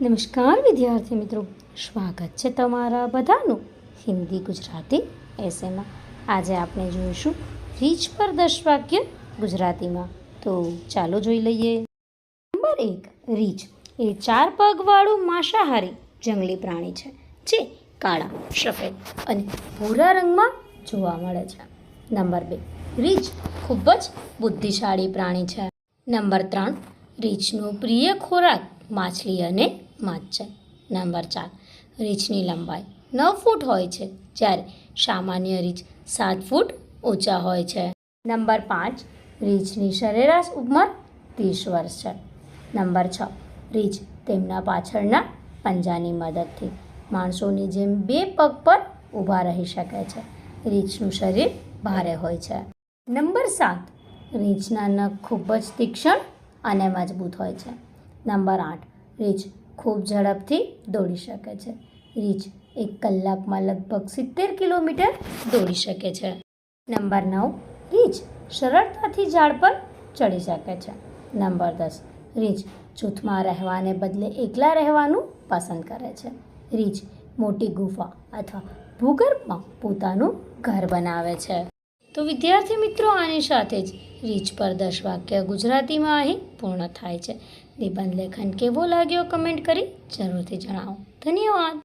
નમસ્કાર વિદ્યાર્થી મિત્રો, સ્વાગત છે તમારા બધાનું હિન્દી ગુજરાતી એસેમાં આજે આપણે જોઈશું રીચ પર દસ વાક્ય ગુજરાતીમાં. તો ચાલો જોઈ લઈએ. નંબર એક, રીચ એ ચાર પગવાળું માંસાહારી જંગલી પ્રાણી છે, જે કાળા, સફેદ અને ભૂરા રંગમાં જોવા મળે છે. નંબર બે, રીચ ખૂબ જ બુદ્ધિશાળી પ્રાણી છે. નંબર ત્રણ રીછનો પ્રિય ખોરાક માછલી અને માછ છે. નંબર ચાર, રીછની લંબાઈ નવ ફૂટ હોય છે, જ્યારે સામાન્ય રીછ સાત ફૂટ ઊંચા હોય છે. નંબર પાંચ, રીછની સરેરાશ ઉંમર ત્રીસ વર્ષ છે. નંબર છ, રીછ તેમના પાછળના પંજાની મદદથી માણસોની જેમ બે પગ પર ઊભા રહી શકે છે. રીછનું શરીર ભારે હોય છે. નંબર સાત, રીંછના નખ ખૂબ જ તીક્ષ્ણ અને મજબૂત હોય છે. નંબર આઠ, રીંછ ખૂબ ઝડપથી દોડી શકે છે. રીંછ એક કલાકમાં લગભગ સિત્તેર કિલોમીટર દોડી શકે છે. નંબર નવ રીંછ સરળતાથી ઝાડ પર ચડી શકે છે. નંબર દસ રીંછ જૂથમાં રહેવાને બદલે એકલા રહેવાનું પસંદ કરે છે. રીંછ મોટી ગુફા અથવા ભૂગર્ભમાં પોતાનું ઘર બનાવે છે. તો વિદ્યાર્થી મિત્રો આની સાથે જ રીચ પર દસ વાક્ય ગુજરાતીમાં અહીં પૂર્ણ થાય છે. નિબંધ લેખન કેવો લાગ્યો કમેન્ટ કરી જરૂરથી જણાવો. ધન્યવાદ.